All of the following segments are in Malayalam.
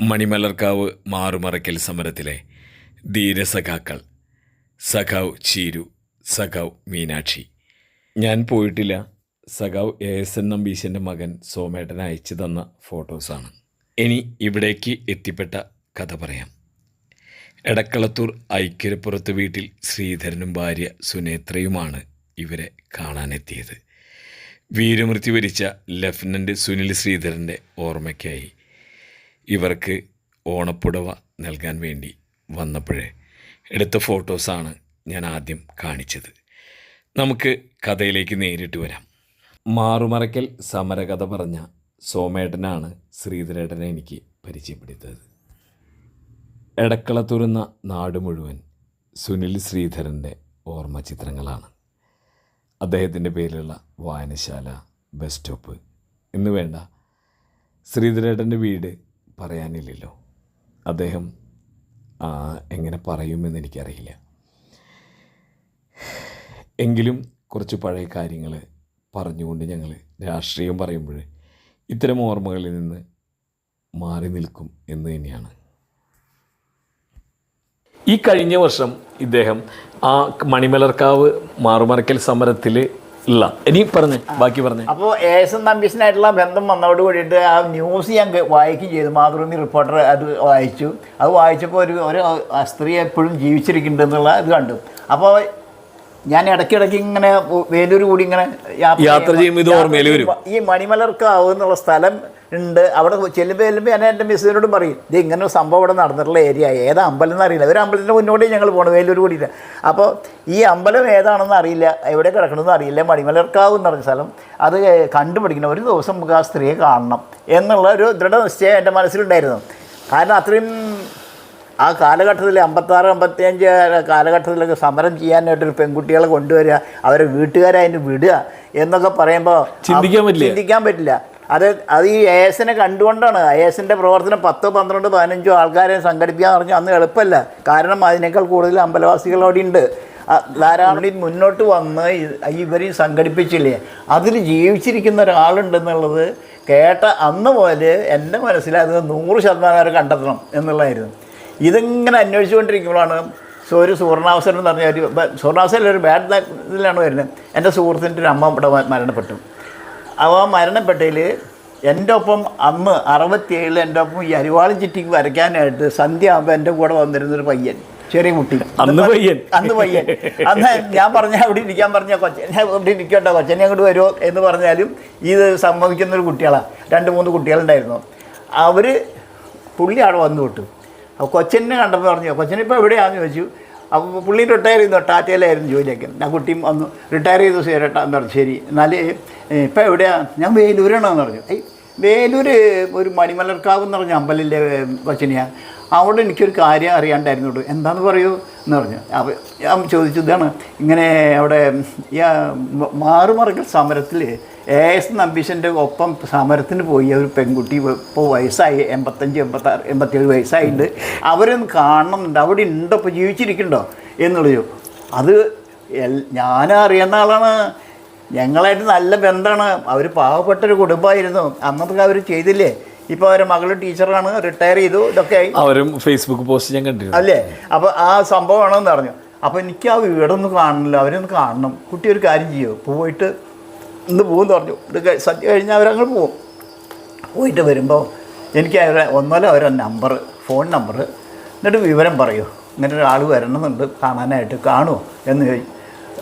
മണിമലർക്കാവ് മാറുമറയ്ക്കൽ സമരത്തിലെ ധീരസഖാക്കൾ. സഖാവ് ചീരു സഖാവ് മീനാക്ഷി. ഞാൻ പോയിട്ടില്ല. സഖാവ് എ എസ് എൻ നമ്പീശന്റെ മകൻ സോമേട്ടൻ അയച്ചു തന്ന ഫോട്ടോസാണ്. ഇനി ഇവിടേക്ക് എത്തിപ്പെട്ട കഥ പറയാം. എടക്കളത്തൂർ ഐക്യരപ്പുറത്ത് വീട്ടിൽ ശ്രീധരനും ഭാര്യ സുനേത്രയുമാണ് ഇവരെ കാണാനെത്തിയത്. വീരമൃത്യു വരിച്ച ലഫ്റ്റനന്റ് സുനിൽ ശ്രീധരന്റെ ഓർമ്മയ്ക്കായി. ഇവർക്ക് ഓണപ്പുടവ നൽകാൻ വേണ്ടി വന്നപ്പോഴേ എടുത്ത ഫോട്ടോസാണ് ഞാൻ ആദ്യം കാണിച്ചത്. നമുക്ക് കഥയിലേക്ക് നേരിട്ട് വരാം. മാറുമറയ്ക്കൽ സമരകഥ പറഞ്ഞ സോമേട്ടനാണ് ശ്രീധരേട്ടനെ എനിക്ക് പരിചയപ്പെടുത്തിയത്. എടക്കള തുറന്ന നാട് മുഴുവൻ സുനിൽ ശ്രീധരന്റെ ഓർമ്മ ചിത്രങ്ങളാണ്. അദ്ദേഹത്തിന്റെ പേരിലുള്ള വായനശാല ബസ് സ്റ്റോപ്പ് എന്ന് വേണ്ട ശ്രീധരേട്ടന്റെ വീട് പറയാനില്ലല്ലോ. അദ്ദേഹം എങ്ങനെ പറയുമെന്ന് എനിക്കറിയില്ല. എങ്കിലും കുറച്ച് പഴയ കാര്യങ്ങൾ പറഞ്ഞുകൊണ്ട് ഞങ്ങൾ രാഷ്ട്രീയം പറയുമ്പോൾ ഇത്തരം ഓർമ്മകളിൽ നിന്ന് മാറി നിൽക്കും എന്ന് തന്നെയാണ്. ഈ കഴിഞ്ഞ വർഷം ഇദ്ദേഹം ആ മണിമലർക്കാവ് മാറുമറക്കൽ സമരത്തിൽ ഉള്ള ഇനി പറഞ്ഞേ ബാക്കി പറഞ്ഞു. അപ്പോൾ ഏസും നമ്പീസിനായിട്ടുള്ള ബന്ധം വന്നതോട് കൂടിയിട്ട് ആ ന്യൂസ് ഞാൻ വായിക്കും വായിക്കുകയും ചെയ്തു. മാതൃഭൂമി റിപ്പോർട്ടർ അത് വായിച്ചു. അത് വായിച്ചപ്പോൾ ഒരു ഒരു സ്ത്രീ എപ്പോഴും ജീവിച്ചിരിക്കുന്നുണ്ട് എന്നുള്ള ഇത് കണ്ടു. അപ്പോൾ ഞാൻ ഇടയ്ക്കിടയ്ക്ക് ഇങ്ങനെ വേലൂർ കൂടി ഇങ്ങനെ യാത്ര ചെയ്യുമ്പോൾ. ഈ മണിമലർക്കാവ് എന്നുള്ള സ്ഥലം ഉണ്ട്. അവിടെ ചെല്ലുമ്പോൾ ചെല്ലുമ്പോൾ ഞാൻ എന്റെ മിസ്സിനോടും പറയും ഇത് ഇങ്ങനെ ഒരു സംഭവം ഇവിടെ നടന്നിട്ടുള്ള ഏരിയ ഏതാ അമ്പലം എന്ന് അറിയില്ല. ഒരു അമ്പലത്തിന്റെ മുന്നോട്ട് ഞങ്ങൾ പോകണം വേലൂർ കൂടിയിട്ട് അപ്പോൾ ഈ അമ്പലം ഏതാണെന്ന് അറിയില്ല എവിടെ കിടക്കണമെന്ന് അറിയില്ല. മണിമലർക്കാവ് എന്ന് പറഞ്ഞ സ്ഥലം. അത് കണ്ടുപിടിക്കണം. ഒരു ദിവസം നമുക്ക് ആ സ്ത്രീയെ കാണണം. എന്നുള്ള ഒരു ദൃഢനിശ്ചയം എന്റെ മനസ്സിലുണ്ടായിരുന്നു. കാരണം അത്രയും ആ കാലഘട്ടത്തിൽ അമ്പത്താറ് അമ്പത്തിയഞ്ച് കാലഘട്ടത്തിലൊക്കെ സമരം ചെയ്യാനായിട്ടൊരു പെൺകുട്ടികളെ കൊണ്ടുവരിക അവരെ വീട്ടുകാരായിട്ട് വിടുക എന്നൊക്കെ പറയുമ്പോൾ ചിന്തിക്കാൻ പറ്റില്ല. അത് അത് ഈ എ എസിനെ കണ്ടുകൊണ്ടാണ് എ എസിന്റെ പ്രവർത്തനം പത്തോ പന്ത്രണ്ട് പതിനഞ്ചോ ആൾക്കാരെ സംഘടിപ്പിക്കാൻ പറഞ്ഞാൽ അന്ന് എളുപ്പമല്ല. കാരണം അതിനേക്കാൾ കൂടുതൽ അമ്പലവാസികൾ അവിടെ ഉണ്ട് ധാരാളം മുന്നോട്ട് വന്ന് ഇവർ സംഘടിപ്പിച്ചില്ലേ? അതിൽ ജീവിച്ചിരിക്കുന്ന ഒരാളുണ്ടെന്നുള്ളത് കേട്ട അന്ന് മുതൽ എന്റെ മനസ്സിൽ അത് നൂറ് ശതമാനം വരെ കണ്ടെത്തണം എന്നുള്ളതായിരുന്നു. ഇതിങ്ങനെ അന്വേഷിച്ചുകൊണ്ടിരിക്കുമ്പോഴാണ് സോ ഒരു സുവർണാവസരം എന്ന് പറഞ്ഞാൽ ഒരു സുവർണാവസരം ഒരു ബാഡ് ഇതിലാണ് വരുന്നത്. എന്റെ സുഹൃത്തിന്റെ ഒരു അമ്മ ഇവിടെ മരണപ്പെട്ടു. അവ മരണപ്പെട്ടതിൽ എന്റെ ഒപ്പം അമ്മ അറുപത്തിയേഴിൽ എന്റെ ഒപ്പം ഈ അരിവാളും ചിറ്റിക്ക് വരയ്ക്കാനായിട്ട് സന്ധ്യ ആകുമ്പോൾ എന്റെ കൂടെ വന്നിരുന്നൊരു പയ്യൻ ചെറിയ കുട്ടി. അന്ന് പയ്യൻ. അന്ന് പയ്യൻ. അന്ന് ഞാൻ പറഞ്ഞ അവിടെ ഇരിക്കാൻ പറഞ്ഞ കൊച്ചൻ ഞാൻ ഇവിടെ ഇരിക്കട്ടോ കൊച്ചനെ അങ്ങോട്ട് വരുമോ എന്ന് പറഞ്ഞാലും ഇത് സമ്മതിക്കുന്ന ഒരു കുട്ടികളാണ് രണ്ട് മൂന്ന് കുട്ടികളുണ്ടായിരുന്നു. അവർ പുള്ളി അവിടെ വന്നു വിട്ടു. അപ്പോൾ കൊച്ചനെ കണ്ടപ്പോൾ പറഞ്ഞു? കൊച്ചനെ ഇപ്പോൾ എവിടെയാണെന്ന് ചോദിച്ചു? അപ്പോൾ പുള്ളി റിട്ടയർ ചെയ്തു. ടാറ്റയിലായിരുന്നു ജോലിയൊക്കെ. ഞാൻ കുട്ടിയും വന്നു. റിട്ടയർ ചെയ്തു ചേരട്ടാ എന്ന് പറഞ്ഞു ശരി. എന്നാൽ ഇപ്പം എവിടെയാണ് ഞാൻ വേലൂരാണെന്ന് പറഞ്ഞു ഏയ് വേലൂർ ഒരു മണിമലർക്കാവ് എന്ന് പറഞ്ഞ അമ്പലിന്റെ കൊച്ചിനെയാണ് അവിടെ എനിക്കൊരു കാര്യം അറിയാണ്ടായിരുന്നു എന്താണെന്ന് പറയൂ എന്ന് പറഞ്ഞു. അപ്പോൾ ഞാൻ ചോദിച്ചു ഇതാണ് ഇങ്ങനെ അവിടെ മാറുമറക്കൽ സമരത്തിൽ എ എസ് നമ്പീശന്റെ ഒപ്പം സമരത്തിന് പോയി. ഒരു പെൺകുട്ടി ഇപ്പോൾ വയസ്സായി. എൺപത്തഞ്ച് എൺപത്താറ് എൺപത്തേഴ് വയസ്സായിട്ടുണ്ട് അവരൊന്ന് കാണണമെന്നുണ്ട് അവിടെ ഉണ്ടോ? ഇപ്പോൾ ജീവിച്ചിരിക്കുന്നുണ്ടോ എന്നുള്ളൂ അത് എൽ- ഞാനറിയുന്ന ആളാണ്. ഞങ്ങളായിട്ട് നല്ല ബന്ധമാണ്. അവർ പാവപ്പെട്ടൊരു കുടുംബമായിരുന്നു. അന്നൊക്കെ അവർ ചെയ്തില്ലേ? ഇപ്പോൾ അവരെ മകൾ ടീച്ചറാണ്. റിട്ടയർ ചെയ്തു. ഇതൊക്കെ ആയി. അവരും ഫേസ്ബുക്ക് പോസ്റ്റ് ഞാൻ കണ്ടിരുന്നു. അല്ലേ? അപ്പോൾ ആ സംഭവമാണെന്ന് പറഞ്ഞു. അപ്പോൾ എനിക്ക് ആ വീടൊന്നും കാണണമല്ലോ അവരൊന്ന് കാണണം. കുട്ടി ഒരു കാര്യം ചെയ്യുമോ പോയിട്ട് ഇന്ന് പോകുമെന്ന് പറഞ്ഞു. ഇത് സദ്യ കഴിഞ്ഞാൽ അവരങ്ങ് പോകും. പോയിട്ട് വരുമ്പോൾ എനിക്ക് അവരെ ഒന്നല്ല അവരെ നമ്പർ ഫോൺ നമ്പർ എന്നിട്ട് വിവരം പറയൂ. ഇങ്ങനെ ഒരാൾ വരണമെന്നുണ്ട് കാണാനായിട്ട് കാണുമോ എന്ന് ചോദിച്ചു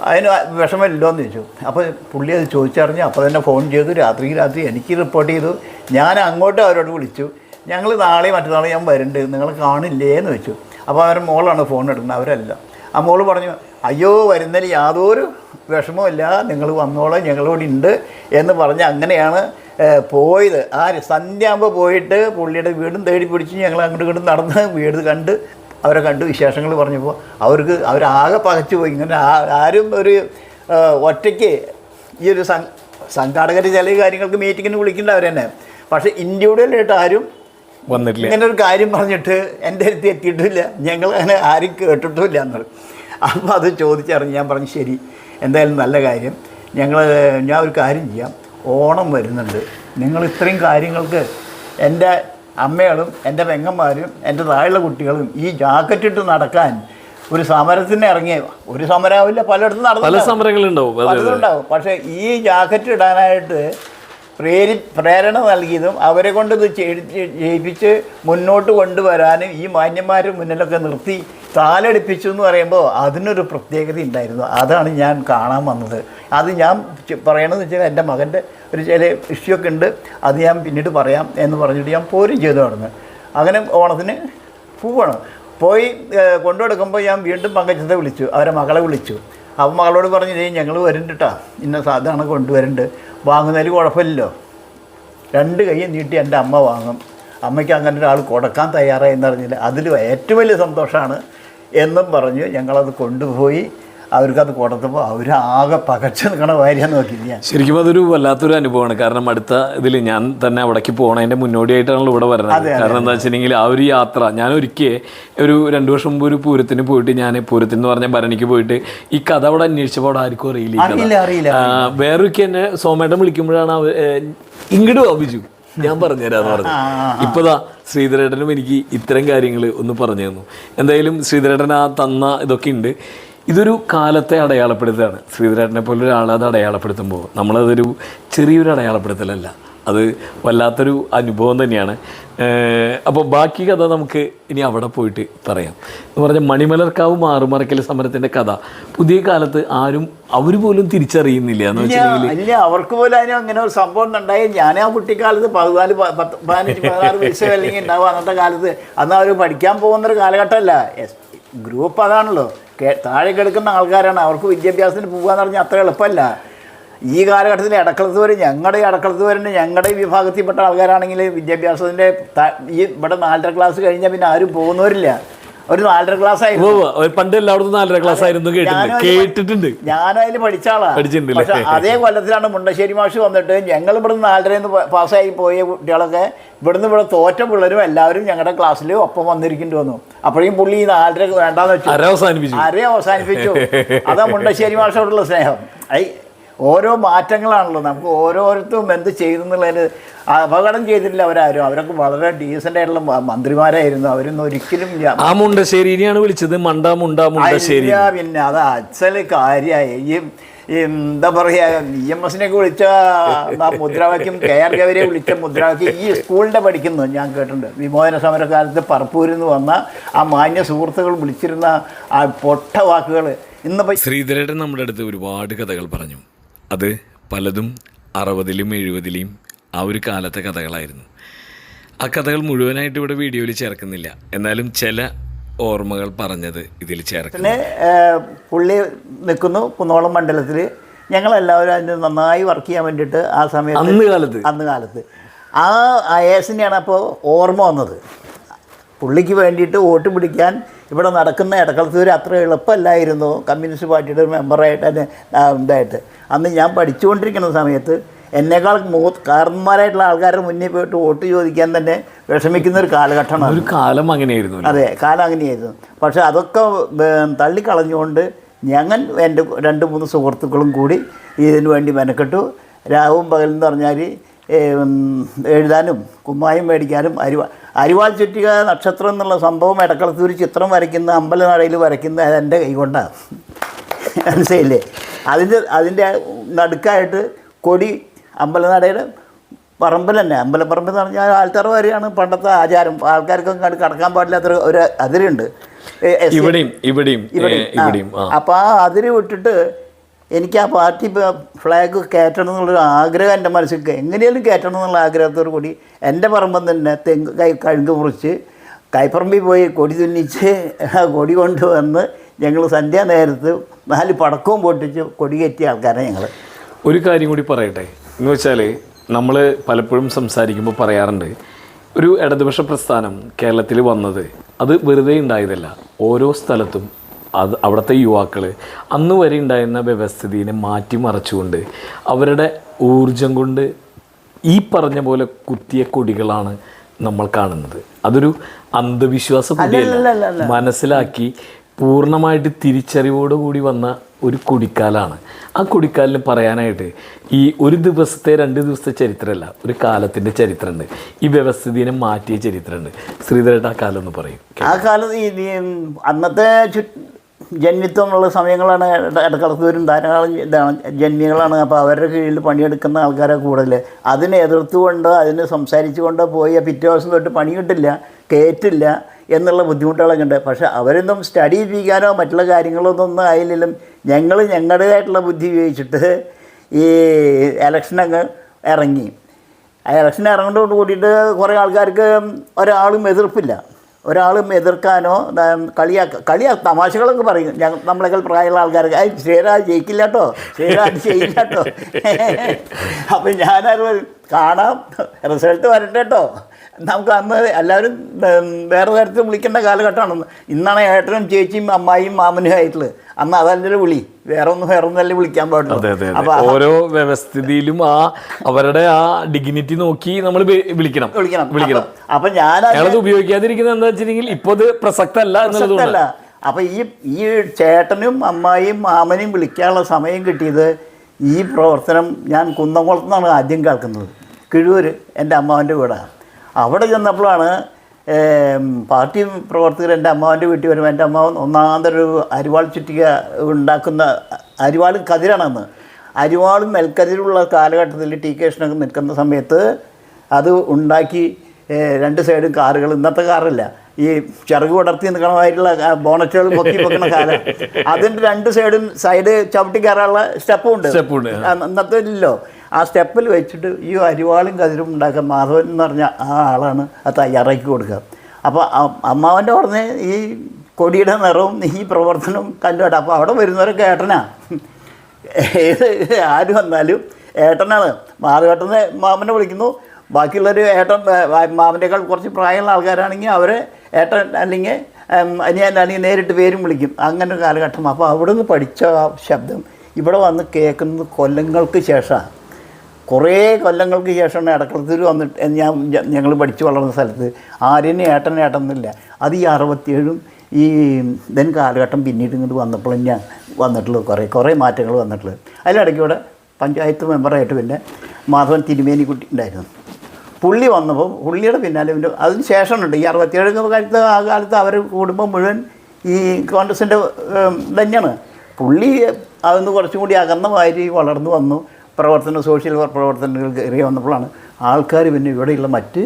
അതിന് വിഷമമില്ലോ എന്ന് ചോദിച്ചു. അപ്പോൾ പുള്ളി അത് ചോദിച്ചറിഞ്ഞു അപ്പോൾ തന്നെ ഫോൺ ചെയ്തു. രാത്രി രാത്രി എനിക്ക് റിപ്പോർട്ട് ചെയ്തു. ഞാൻ അങ്ങോട്ട് അവരോട് വിളിച്ചു. ഞങ്ങൾ നാളെ മറ്റന്നാളെ ഞാൻ വരുന്നുണ്ട് നിങ്ങൾ കാണില്ലേ എന്ന് വെച്ചു അപ്പോൾ അവരുടെ മോളാണ് ഫോൺ എടുക്കുന്നത്. അവരല്ല. ആ മോൾ പറഞ്ഞു അയ്യോ വരുന്നതിൽ യാതൊരു വിഷമവുമില്ല നിങ്ങൾ വന്നോളാം ഞങ്ങളോട് ഉണ്ട് എന്ന് പറഞ്ഞ് അങ്ങനെയാണ് പോയത്. ആ സന്ധ്യയാകുമ്പോൾ പോയിട്ട് പുള്ളിയുടെ വീടും തേടി പിടിച്ച് ഞങ്ങൾ അങ്ങോട്ട് ഇങ്ങോട്ട് നടന്ന് വീട് കണ്ട് അവരെ കണ്ട് വിശേഷങ്ങൾ പറഞ്ഞപ്പോൾ അവർക്ക് അവരാകെ പകച്ചു പോയി. ഇങ്ങനെ ആരും ഒരു ഒറ്റയ്ക്ക് ഈ ഒരു സം സംഘാടകർ ചില കാര്യങ്ങൾക്ക് മീറ്റിങ്ങിന് വിളിക്കേണ്ട അവർ തന്നെ. പക്ഷേ ഇൻഡിവിജ്വലായിട്ട് ആരും വന്നിട്ടില്ല. ഇങ്ങനെ ഒരു കാര്യം പറഞ്ഞിട്ട് എന്റെ അടുത്ത് എത്തിയിട്ടില്ല. ഞങ്ങൾ അങ്ങനെ ആരും കേട്ടിട്ടുമില്ല എന്നത് അപ്പോൾ അത് ചോദിച്ചറിഞ്ഞ് ഞാൻ പറഞ്ഞു ശരി എന്തായാലും നല്ല കാര്യം. ഞങ്ങൾ ഞാൻ ഒരു കാര്യം ചെയ്യാം. ഓണം വരുന്നുണ്ട്. നിങ്ങൾ ഇത്രയും കാര്യങ്ങൾക്ക് എന്റെ അമ്മകളും എന്റെ പെങ്ങന്മാരും എന്റെ താഴെയുള്ള കുട്ടികളും ഈ ജാക്കറ്റ് ഇട്ട് നടക്കാൻ ഒരു സമരത്തിന് ഇറങ്ങിയ ഒരു സമരമാവില്ല പലയിടത്തും പല നടന്നു സമരങ്ങളുണ്ടാവും. അതെ അതെ. പലതുണ്ടാവും. പക്ഷേ ഈ ജാക്കറ്റ് ഇടാനായിട്ട് പ്രേരി പ്രേരണ നൽകിയതും അവരെ കൊണ്ട് ഇത് ചെയ്യിപ്പിച്ച് മുന്നോട്ട് കൊണ്ടുവരാനും ഈ മാന്യന്മാർ മുന്നിലൊക്കെ നിർത്തി കാലടിപ്പിച്ചു എന്ന് പറയുമ്പോൾ അതിനൊരു പ്രത്യേകത ഉണ്ടായിരുന്നു അതാണ് ഞാൻ കാണാൻ വന്നത്. അത് ഞാൻ പറയണമെന്ന് വെച്ചാൽ എന്റെ മകന്റെ ഒരു ചില ഇഷ്യൂ ഒക്കെ ഉണ്ട്. അത് ഞാൻ പിന്നീട് പറയാം എന്ന് പറഞ്ഞിട്ട് ഞാൻ പോരും ചെയ്തു നടന്ന് അങ്ങനെ ഓണത്തിന് പോവാണ്. പോയി കൊണ്ടുകൊടുക്കുമ്പോൾ ഞാൻ വീണ്ടും പങ്കജത്തെ വിളിച്ചു. അവരെ മകളെ വിളിച്ചു. അപ്പം മകളോട് പറഞ്ഞു കഴിഞ്ഞാൽ ഞങ്ങൾ വരുന്നുണ്ട് ഇന്ന സാധനമാണ് കൊണ്ടുവരുന്നുണ്ട് വാങ്ങുന്നതിൽ കുഴപ്പമില്ലല്ലോ. രണ്ട് കൈ നീട്ടി എന്റെ അമ്മ വാങ്ങും. അമ്മയ്ക്ക് അങ്ങനെ ഒരാൾ കൊടുക്കാൻ തയ്യാറായി എന്ന് പറഞ്ഞില്ല അതിൽ ഏറ്റവും വലിയ സന്തോഷമാണ് എന്നും പറഞ്ഞ് ഞങ്ങളത് കൊണ്ടുപോയി അവർക്കത് കൊടുത്തപ്പോൾ അവരാകെ പകച്ചു നിൽക്കണ ഭാര്യ നോക്കി ഞാൻ ശരിക്കും അതൊരു വല്ലാത്തൊരു അനുഭവമാണ്. കാരണം അടുത്ത ഇതിൽ ഞാൻ തന്നെ അവിടേക്ക് പോകണതിന്റെ മുന്നോടിയായിട്ടാണ് ഇവിടെ വരുന്നത് കാരണം എന്താ വെച്ചിട്ടുണ്ടെങ്കിൽ ആ ഒരു യാത്ര ഞാൻ ഒരിക്കൽ ഒരു രണ്ടു വർഷം മുമ്പ് ഒരു പൂരത്തിന് പോയിട്ട് ഞാൻ പൂരത്തിന് എന്ന് പറഞ്ഞ ഭരണിക്ക് പോയിട്ട് ഈ കഥ അവിടെ അന്വേഷിച്ചപ്പോൾ അവിടെ ആർക്കും അറിയില്ല അറിയില്ല അറിയില്ല എന്നെ സോമേട്ടൻ വിളിക്കുമ്പോഴാണ് ഇങ്ങോട്ട് ഏ, ഇങ്ങട് വാ ബിജു. ഞാൻ പറഞ്ഞുതരാന്ന് പറഞ്ഞു ഇപ്പതാ ശ്രീധരേട്ടനും എനിക്ക് ഇത്തരം കാര്യങ്ങൾ ഒന്ന് പറഞ്ഞു തന്നു. എന്തായാലും ശ്രീധരേട്ടൻ ആ തന്ന ഇതൊക്കെ ഉണ്ട്. ഇതൊരു കാലത്തെ അടയാളപ്പെടുത്തുകയാണ് ശ്രീധരേട്ടനെ പോലെ ഒരാൾ അത് അടയാളപ്പെടുത്തുമ്പോൾ നമ്മളതൊരു ചെറിയൊരു അടയാളപ്പെടുത്തലല്ല. അത് വല്ലാത്തൊരു അനുഭവം തന്നെയാണ്. അപ്പോൾ ബാക്കി കഥ നമുക്ക് ഇനി അവിടെ പോയിട്ട് പറയാം. എന്ന് പറഞ്ഞാൽ മണിമലർക്കാവ് മാറുമറക്കൽ സമരത്തിന്റെ കഥ. പുതിയ കാലത്ത് ആരും അവർ പോലും തിരിച്ചറിയുന്നില്ല എന്ന് വെച്ചാൽ അവർക്ക് പോലും അതിന് അങ്ങനെ ഒരു സംഭവം ഉണ്ടായി. ഞാൻ ആ കുട്ടിക്കാലത്ത് പതിനാല് പത്ത് പതിനഞ്ച് പതിനാറ് വയസ്സ് അല്ലെങ്കിൽ ഉണ്ടാവും അന്നത്തെ കാലത്ത്. അന്ന് അവർ പഠിക്കാൻ പോകുന്നൊരു കാലഘട്ടമല്ല. എസ് ഗ്രൂപ്പ് അതാണല്ലോ. താഴെ കിടക്കുന്ന ആൾക്കാരാണ്. അവർക്ക് വിദ്യാഭ്യാസത്തിന് പോകാന്ന് പറഞ്ഞാൽ അത്ര എളുപ്പമല്ല. ഈ കാലഘട്ടത്തിലെ അടക്കളത്ത് വരെ ഞങ്ങളുടെ അടക്കളത്ത് വരുന്ന ഞങ്ങളുടെ വിഭാഗത്തിൽപ്പെട്ട ആൾക്കാരാണെങ്കിൽ വിദ്യാഭ്യാസത്തിന്റെ ഈ ഇവിടെ നാലര ക്ലാസ് കഴിഞ്ഞാൽ പിന്നെ ആരും പോകുന്നവരില്ല. ഒരു നാലര ക്ലാസ് ആയിരുന്നു. പണ്ട് എല്ലായിടത്തും നാലര ക്ലാസ് ആയിരുന്നു കേട്ടിട്ടുണ്ട്. ഞാനതിൽ പഠിച്ച ആളാ. പഠിച്ചിട്ടുണ്ട് അതേ കൊല്ലത്തിലാണ് മുണ്ടശ്ശേരി മാഷ് വന്നിട്ട് ഞങ്ങൾ ഇവിടുന്ന് നാലരന്ന് പാസ്സായി പോയ കുട്ടികളൊക്കെ ഇവിടുന്ന് ഇവിടെ തോറ്റ പിള്ളേരും എല്ലാവരും ഞങ്ങളുടെ ക്ലാസ്സിൽ ഒപ്പം വന്നിരിക്കേണ്ടി വന്നു. അപ്പോഴേക്കും പുള്ളി ഈ നാലര വേണ്ടാന്ന് വെച്ചു. അര അവസാനിപ്പിച്ചു അര അവസാനിപ്പിച്ചു. അതാ മുണ്ടശ്ശേരി മാഷോടുള്ള സ്നേഹം. ഓരോ മാറ്റങ്ങളാണല്ലോ നമുക്ക് ഓരോരുത്തരും എന്ത് ചെയ്തു എന്നുള്ളതിന് അപകടം ചെയ്തിട്ടില്ല അവരാരും. അവരൊക്കെ വളരെ ഡീസന്റ് ആയിട്ടുള്ള മന്ത്രിമാരായിരുന്നു. അവരൊന്നും ഒരിക്കലും ആ മുണ്ടശ്ശേരിനെയാണ് വിളിച്ചത്. മണ്ടാ മുണ്ടാ മുണ്ടശ്ശേരി. പിന്നെ അത് അച്ഛൽ കാര്യമായി ഈ എന്താ പറയുക ഇ എം എസിനൊക്കെ വിളിച്ച മുദ്രാവാക്യം കെ ആർ ഗവരെ വിളിച്ച മുദ്രാവാക്യം ഈ സ്കൂളിന്റെ പഠിക്കുന്നു. ഞാൻ കേട്ടിട്ടുണ്ട്. വിമോചന സമരകാലത്ത് പറപ്പൂരിൽ നിന്ന് വന്ന ആ മാന്യ സുഹൃത്തുക്കൾ വിളിച്ചിരുന്ന ആ പൊട്ട വാക്കുകൾ ഇന്നിപ്പോൾ ശ്രീധരേട്ടൻ നമ്മുടെ അടുത്ത് ഒരുപാട് കഥകൾ പറഞ്ഞു. അത് പലതും അറുപതിലും എഴുപതിലെയും ആ ഒരു കാലത്തെ കഥകളായിരുന്നു. ആ കഥകൾ മുഴുവനായിട്ട് ഇവിടെ വീഡിയോയിൽ ചേർക്കുന്നില്ല. എന്നാലും ചില ഓർമ്മകൾ പറഞ്ഞത് ഇതിൽ ചേർക്കും പിന്നെ പുള്ളി നിൽക്കുന്നു കുന്നോളം മണ്ഡലത്തിൽ ഞങ്ങളെല്ലാവരും അതിന് നന്നായി വർക്ക് ചെയ്യാൻ വേണ്ടിയിട്ട് ആ സമയത്ത് അന്ന് കാലത്ത്. അന്ന് കാലത്ത്. ആ അയേസിനെയാണ് അപ്പോൾ ഓർമ്മ വന്നത്. പുള്ളിക്ക് വേണ്ടിയിട്ട് വോട്ട് പിടിക്കാൻ ഇവിടെ നടക്കുന്ന ഇടക്കളത്തൂർ അത്ര എളുപ്പമല്ലായിരുന്നു. കമ്മ്യൂണിസ്റ്റ് പാർട്ടിയുടെ ഒരു മെമ്പറായിട്ട് തന്നെ ഇതായിട്ട്. അന്ന് ഞാൻ പഠിച്ചുകൊണ്ടിരിക്കുന്ന സമയത്ത് എന്നേക്കാൾ മൂ കാരണന്മാരായിട്ടുള്ള ആൾക്കാരുടെ മുന്നിൽ പോയിട്ട് വോട്ട് ചോദിക്കാൻ തന്നെ വിഷമിക്കുന്ന ഒരു കാലഘട്ടമാണ് ഒരു കാലം അങ്ങനെയായിരുന്നു അതെ കാലം അങ്ങനെയായിരുന്നു. പക്ഷേ അതൊക്കെ തള്ളിക്കളഞ്ഞുകൊണ്ട് ഞങ്ങൾ എന്റെ രണ്ട് മൂന്ന് സുഹൃത്തുക്കളും കൂടി ഇതിനു വേണ്ടി മെനക്കെട്ടു. രാവും പകലെന്ന് പറഞ്ഞാൽ എഴുതാനും കുമ്മായം മേടിക്കാനും അരിവാ അരിവാൾ ചുറ്റിക നക്ഷത്രം എന്നുള്ള സംഭവം ഇടക്കളത്തൂർ ചിത്രം വരയ്ക്കുന്ന അമ്പലനടയിൽ വരയ്ക്കുന്ന അത് എന്റെ കൈകൊണ്ടാണ് മനസ്സിലായില്ലേ? അതിന്റെ അതിന്റെ നടുക്കായിട്ട് കൊടി അമ്പലനടയുടെ പറമ്പിൽ തന്നെ. അമ്പലപ്പറമ്പ് എന്ന് പറഞ്ഞാൽ ആൾത്തറ വരെയാണ് പണ്ടത്തെ ആചാരം. ആൾക്കാർക്കൊന്നും കണ്ട് കടക്കാൻ പാടില്ലാത്ത ഒരു അതിരുണ്ട്. ഇവിടെയും ഇവിടെയും ഇവിടെയും. അപ്പോൾ ആ അതിര് വിട്ടിട്ട് എനിക്ക് ആ പാർട്ടി ഫ്ലാഗ് കയറ്റണം എന്നുള്ളൊരു ആഗ്രഹം എന്റെ മനസ്സിൽ എങ്ങനെയാലും കയറ്റണം എന്നുള്ള ആഗ്രഹത്തോടു കൂടി എന്റെ പറമ്പം തന്നെ തെങ്ങ് കൈ കഴുങ്ങ് മുറിച്ച് കൈപ്പറമ്പിൽ പോയി കൊടി തുന്നിച്ച് കൊടി കൊണ്ടുവന്ന് ഞങ്ങൾ സന്ധ്യാ നേരത്ത് നാല് പടക്കവും പൊട്ടിച്ച് കൊടി കയറ്റിയ ആൾക്കാരാണ് ഞങ്ങൾ. ഒരു കാര്യം കൂടി പറയട്ടെ. എന്ന് വെച്ചാൽ നമ്മൾ പലപ്പോഴും സംസാരിക്കുമ്പോൾ പറയാറുണ്ട് ഒരു ഇടതുപക്ഷ പ്രസ്ഥാനം കേരളത്തിൽ വന്നത് അത് വെറുതെ ഉണ്ടായതല്ല. ഓരോ സ്ഥലത്തും അത് അവിടുത്തെ യുവാക്കൾ അന്ന് വരെ ഉണ്ടായിരുന്ന വ്യവസ്ഥിതിനെ മാറ്റിമറിച്ചുകൊണ്ട് അവരുടെ ഊർജം കൊണ്ട് ഈ പറഞ്ഞ പോലെ കുത്തിയ കൊടികളാണ് നമ്മൾ കാണുന്നത്. അതൊരു അന്ധവിശ്വാസ കൊടിയല്ല. മനസ്സിലാക്കി പൂർണമായിട്ട് തിരിച്ചറിവോടുകൂടി വന്ന ഒരു കുടിക്കാലാണ്. ആ കുടിക്കാലിന് പറയാനായിട്ട് ഈ ഒരു ദിവസത്തെ രണ്ട് ദിവസത്തെ ചരിത്രമല്ല ഒരു കാലത്തിന്റെ ചരിത്രമുണ്ട് ഈ വ്യവസ്ഥിതിനെ മാറ്റിയ ചരിത്രമുണ്ട് ശ്രീധരേട്ട ആ കാലം ഒന്ന് പറയും. ആ കാലം അന്നത്തെ ജന്മിത്വമുള്ള സമയങ്ങളാണ് ഇടക്കിടക്ക് വരും ധാരാളം ഇതാണ് ജന്മികളാണ്. അപ്പോൾ അവരുടെ കീഴിൽ പണിയെടുക്കുന്ന ആൾക്കാരെ കൂടുതൽ അതിനെ എതിർത്തുകൊണ്ട് അതിനെ സംസാരിച്ചുകൊണ്ട് പോയി പിറ്റേ ദിവസം തൊട്ട് പണി കിട്ടില്ല കയറ്റില്ല എന്നുള്ള ബുദ്ധിമുട്ടുകളൊക്കെ ഉണ്ട്. പക്ഷേ അവരൊന്നും സ്റ്റഡി ചെയ്യിക്കാനോ മറ്റുള്ള കാര്യങ്ങളൊന്നും ഒന്നും ആയില്ലെങ്കിലും ഞങ്ങൾ ഞങ്ങളുടേതായിട്ടുള്ള ബുദ്ധി ഉപയോഗിച്ചിട്ട് ഈ ഇലക്ഷനങ്ങ് ഇറങ്ങി. ആ ഇലക്ഷൻ ഇറങ്ങുന്നതോട് കൂടിയിട്ട് കുറേ ആൾക്കാർക്ക് ഒരാളും എതിർപ്പില്ല. ഒരാളും എതിർക്കാനോ കളിയാക്ക കളിയാ തമാശകളൊക്കെ പറയും. ഞങ്ങൾ നമ്മളെക്കാൾ പ്രായമുള്ള ആൾക്കാർക്ക് അത് ശ്രീരാജ് ജയിക്കില്ല കേട്ടോ ശ്രീരാജ് ചെയ്യില്ല കേട്ടോ അപ്പം ഞാനത് കാണാം. റിസൾട്ട് വരട്ടെ കേട്ടോ നമുക്ക് അന്ന് എല്ലാവരും വേറെ തരത്തിൽ വിളിക്കേണ്ട കാലഘട്ടമാണ് ഇന്നാണ് ഏട്ടനും ചേച്ചിയും അമ്മായിയും മാമനും ആയിട്ടുള്ളത്. അന്ന് അതല്ലല്ലോ വിളി. വേറെ ഒന്നും വേറെ ഒന്നല്ലേ വിളിക്കാൻ പാടുള്ളൂ. ഓരോ വ്യവസ്ഥിതിയിലും ആ അവരുടെ ആ ഡിഗ്നിറ്റി നോക്കി നമ്മൾ വിളിക്കണം. വിളിക്കണം. വിളിക്കണം. അപ്പൊ- ഞാൻ അത് ഉപയോഗിക്കാതിരിക്കുന്നത് എന്താ വെച്ചിട്ടുണ്ടെങ്കിൽ ഇപ്പൊ അത് പ്രസക്തല്ല എന്നുള്ളതുകൊണ്ട് അല്ല അപ്പൊ ഈ ഈ ചേട്ടനും അമ്മായിയും മാമനും വിളിക്കാനുള്ള സമയം കിട്ടിയത് ഈ പ്രവർത്തനം ഞാൻ കുന്നംകുളത്ത് നിന്നാണ് ആദ്യം കേൾക്കുന്നത്. കിഴൂര് എന്റെ അമ്മാവന്റെ വീടാണ്. അവിടെ ചെന്നപ്പോഴാണ് പാർട്ടി പ്രവർത്തകർ എന്റെ അമ്മാവന്റെ വീട്ടിൽ വരുമ്പോൾ എന്റെ അമ്മാവൻ ഒന്നാന്തരം ഒരു അരിവാൾ ചുറ്റിക ഉണ്ടാക്കുന്ന അരിവാൾ കതിരാണെന്ന്. അരിവാളും നെൽക്കതിരുള്ള കാലഘട്ടത്തിൽ ടി കെ നിൽക്കുന്ന സമയത്ത് അത് ഉണ്ടാക്കി രണ്ട് സൈഡും കാറുകൾ. ഇന്നത്തെ കാറില്ല. ഈ ചിറക് പടർത്തി നിൽക്കണമായിട്ടുള്ള ബോണറ്റുകൾ പൊക്കി വെക്കുന്ന കാലം. അതിന്റെ രണ്ട് സൈഡും സൈഡ് ചവിട്ടി കയറാനുള്ള സ്റ്റെപ്പും ഉണ്ട് ഇന്നത്തെ ഇല്ലല്ലോ. ആ സ്റ്റെപ്പിൽ വെച്ചിട്ട് ഈ അരിവാളും കതിരും ഉണ്ടാക്കാൻ മാധവൻ എന്ന് പറഞ്ഞ ആ ആളാണ് അത് തയ്യാറാക്കി കൊടുക്കുക. അപ്പോൾ അമ്മാവന്റെ പറഞ്ഞ് ഈ കൊടിയുടെ നിറവും ഈ പ്രവർത്തനവും കണ്ടുപോട്ടെ അപ്പോൾ അവിടെ വരുന്നവരൊക്കെ ഏട്ടനാ. ഏത് ആര് വന്നാലും ഏട്ടനാണ്. മാധവേട്ടനെ മാമനെ വിളിക്കുന്നു. ബാക്കിയുള്ളൊരു ഏട്ടൻ മാമന്റെക്കാൾ കുറച്ച് പ്രായമുള്ള ആൾക്കാരാണെങ്കിൽ അവരെ ഏട്ടൻ അല്ലെങ്കിൽ അനിയൻ അല്ലെങ്കിൽ നേരിട്ട് പേരും വിളിക്കും. അങ്ങനെ ഒരു കാലഘട്ടം. അപ്പോൾ അവിടെ നിന്ന് പഠിച്ച ആ ശബ്ദം ഇവിടെ വന്ന് കേൾക്കുന്നത് കൊല്ലങ്ങൾക്ക് ശേഷമാണ്. കുറേ കൊല്ലങ്ങൾക്ക് ശേഷമാണ് ഇടക്കളത്തൂർ വന്നിട്ട് ഞാൻ ഞങ്ങൾ പഠിച്ചു വളർന്ന സ്ഥലത്ത് ആര്യനെ ഏട്ടൻ എന്നില്ല അത് ഈ അറുപത്തിയേഴും ഈ ദെൻ കാലഘട്ടം പിന്നീട് ഇങ്ങോട്ട് വന്നപ്പോഴും ഞാൻ വന്നിട്ടുള്ളത് കുറേ കുറേ മാറ്റങ്ങൾ വന്നിട്ടുള്ളത്. അതിലിടയ്ക്ക് ഇവിടെ പഞ്ചായത്ത് മെമ്പറായിട്ട് പിന്നെ മാധവൻ തിരുമേനിക്കുട്ടി ഉണ്ടായിരുന്നു. പുള്ളി വന്നപ്പോൾ പുള്ളിയുടെ പിന്നാലെ പിന്നെ അതിന് ശേഷമുണ്ട്. ഈ അറുപത്തിയേഴ് കാലത്ത് ആ കാലത്ത് അവർ കുടുംബം മുഴുവൻ ഈ കോൺഗ്രസിന്റെ തന്നെയാണ് പുള്ളി അതൊന്ന് കുറച്ചും കൂടി അകന്ന വാരി വളർന്നു വന്നു. പ്രവർത്തന സോഷ്യൽ പ്രവർത്തനങ്ങൾ കയറി വന്നപ്പോഴാണ് ആൾക്കാർ പിന്നെ ഇവിടെയുള്ള മറ്റ്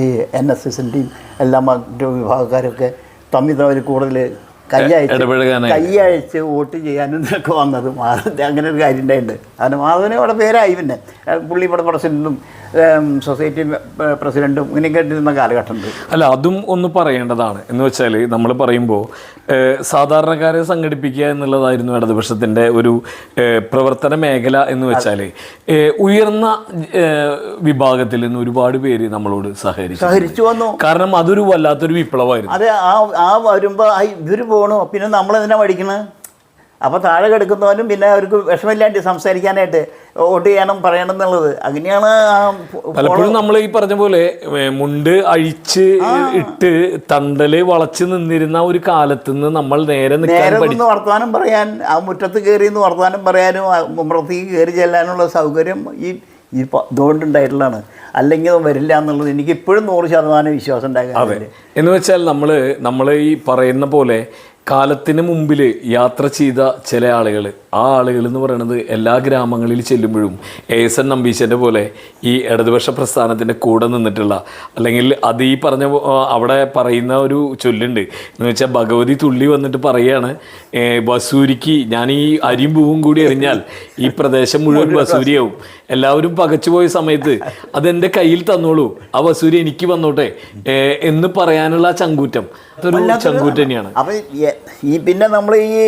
ഈ എൻ എസ് എസിന്റെയും എല്ലാ മറ്റു വിഭാഗക്കാരൊക്കെ തമ്മിൽ തമ്മിൽ കൂടുതൽ കയ്യയച്ച് കയ്യഴിച്ച് കയ്യയച്ച് വോട്ട് ചെയ്യാനും ഇതൊക്കെ വന്നത്. മാധവന്റെ അങ്ങനെ ഒരു കാര്യം ഉണ്ടായിട്ടുണ്ട്. അതിന് മാധവന് ഇവിടെ പേരായി പിന്നെ. പുള്ളി ഇവിടെ പ്രസിഡന്റും സൊസൈറ്റി പ്രസിഡന്റും ഇങ്ങനെയൊക്കെ ഇരുന്ന കാലഘട്ടമുണ്ട്. അല്ല അതും ഒന്ന് പറയേണ്ടതാണ്. എന്ന് വെച്ചാൽ നമ്മൾ പറയുമ്പോൾ സാധാരണക്കാരെ സംഘടിപ്പിക്കുക എന്നുള്ളതായിരുന്നു ഇടതുപക്ഷത്തിന്റെ ഒരു പ്രവർത്തന മേഖല എന്ന് വെച്ചാൽ ഉയർന്ന വിഭാഗത്തിൽ നിന്ന് ഒരുപാട് പേര് നമ്മളോട് സഹകരിച്ചു സഹരിച്ചു വന്നു. കാരണം അതൊരു വല്ലാത്തൊരു വിപ്ലവമായിരുന്നു. അതെ ആ ആ വരുമ്പോൾ ഇവർ പോകണു പിന്നെ നമ്മളെന്തിനാ പഠിക്കണത് അപ്പോൾ താഴെ കിടക്കുന്നവനും പിന്നെ അവർക്ക് വിഷമില്ലാണ്ട് സംസാരിക്കാനായിട്ട് വോട്ട് ചെയ്യണം പറയണം എന്നുള്ളത്. അങ്ങനെയാണ് പലപ്പോഴും നമ്മൾ ഈ പറഞ്ഞ പോലെ മുണ്ട് അഴിച്ച് ഇട്ട് തണ്ടൽ വളച്ച് നിന്നിരുന്ന ഒരു കാലത്ത് നിന്ന് നമ്മൾ നേരെ നേരെ നിന്ന് വർത്തമാനം പറയാൻ ആ മുറ്റത്ത് കയറി നിന്ന് വർത്തമാനം പറയാനും മുമ്പത്തേക്ക് കയറി ചെല്ലാനുള്ള സൗകര്യം ഈ ഈ ഇതുകൊണ്ടുണ്ടായിട്ടുള്ളതാണ്. അല്ലെങ്കിൽ അത് വരില്ല എന്നുള്ളത് എനിക്ക് ഇപ്പോഴും നൂറ് ശതമാനം വിശ്വാസം അതെ. എന്ന് വെച്ചാൽ നമ്മൾ നമ്മൾ ഈ പറയുന്ന പോലെ കാലത്തിന് മുമ്പിൽ യാത്ര ചെയ്ത ചില ആളുകൾ ആ ആളുകൾ എന്ന് പറയുന്നത് എല്ലാ ഗ്രാമങ്ങളിൽ ചെല്ലുമ്പോഴും എ എസ് എൻ നമ്പീശന്റെ പോലെ ഈ ഇടതുപക്ഷ പ്രസ്ഥാനത്തിന്റെ കൂടെ നിന്നിട്ടുള്ള അല്ലെങ്കിൽ അത് ഈ പറഞ്ഞ അവിടെ പറയുന്ന ഒരു ചൊല്ലുണ്ട്. എന്ന് വെച്ചാൽ ഭഗവതി തുള്ളി വന്നിട്ട് പറയുകയാണ് വസൂരിക്ക് ഞാൻ ഈ അരിയും പൂവും കൂടി എറിഞ്ഞാൽ ഈ പ്രദേശം മുഴുവൻ വസൂരിയാവും. എല്ലാവരും പകച്ചുപോയ സമയത്ത് അതെന്റെ കയ്യിൽ തന്നോളൂ. ആ വസൂരി എനിക്ക് വന്നോട്ടെ. എന്ന് പറയാനുള്ള ചങ്കൂറ്റം. അതൊരു ചങ്കൂറ്റം തന്നെയാണ്. അപ്പം ഈ പിന്നെ നമ്മൾ ഈ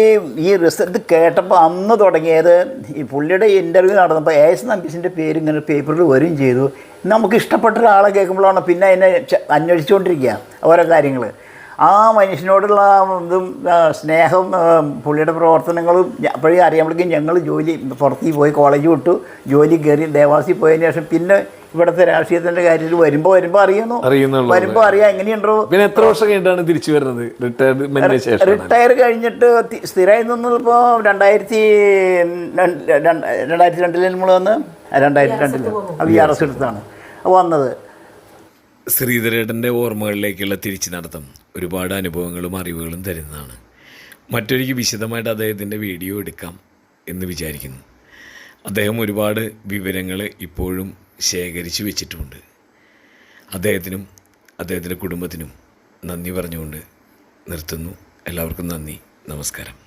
ഈ റിസൾട്ട് കേട്ടപ്പോൾ അന്ന് തുടങ്ങിയത്. ഈ പുള്ളിയുടെ ഇന്റർവ്യൂ നടന്നപ്പോൾ എ എസ് നമ്പീസിന്റെ പേര് ഇങ്ങനെ പേപ്പറിൽ വരും ചെയ്തു. നമുക്ക് ഇഷ്ടപ്പെട്ട ഒരാളെ കേൾക്കുമ്പോഴാണ് പിന്നെ എന്നെ അന്വേഷിച്ചുകൊണ്ടിരിക്കുക ഓരോ കാര്യങ്ങൾ ആ മനുഷ്യനോടുള്ള ഇതും സ്നേഹം പുള്ളിയുടെ പ്രവർത്തനങ്ങളും അപ്പോഴേ അറിയുമ്പോഴേക്കും ഞങ്ങൾ ജോലി പുറത്തേക്ക് പോയി കോളേജ് വിട്ടു ജോലി കയറി ദേവാസി പോയതിന് ശേഷം പിന്നെ ഇവിടുത്തെ രാഷ്ട്രീയത്തിന്റെ കാര്യത്തിൽ വരുമ്പോൾ വരുമ്പോൾ അറിയുന്നു. വരുമ്പോൾ അറിയാം. എങ്ങനെയുണ്ടോ പിന്നെ എത്ര വർഷം കഴിഞ്ഞിട്ടാണ് തിരിച്ചു വരുന്നത്? റിട്ടയർമെന്റിന് റിട്ടയർ കഴിഞ്ഞിട്ട് സ്ഥിരമായി നിന്നിപ്പോൾ രണ്ടായിരത്തി രണ്ട്- രണ്ട്- രണ്ടായിരത്തി രണ്ടിൽ നമ്മൾ വന്ന്? രണ്ടായിരത്തി രണ്ടിൽ. വി ആർ എസ് എടുത്താണ്. വന്നത്. ശ്രീധരേട്ടന്റെ ഓർമ്മകളിലേക്കുള്ള തിരിച്ചു നടത്തം ഒരുപാട് അനുഭവങ്ങളും അറിവുകളും തരുന്നതാണ്. മറ്റൊരിക്കൽ വിശദമായിട്ട് അദ്ദേഹത്തിന്റെ വീഡിയോ എടുക്കാം എന്ന് വിചാരിക്കുന്നു. അദ്ദേഹം ഒരുപാട് വിവരങ്ങൾ ഇപ്പോഴും ശേഖരിച്ചു വെച്ചിട്ടുമുണ്ട്. അദ്ദേഹത്തിനും അദ്ദേഹത്തിന്റെ കുടുംബത്തിനും നന്ദി പറഞ്ഞുകൊണ്ട് നിർത്തുന്നു. എല്ലാവർക്കും നന്ദി. നമസ്കാരം.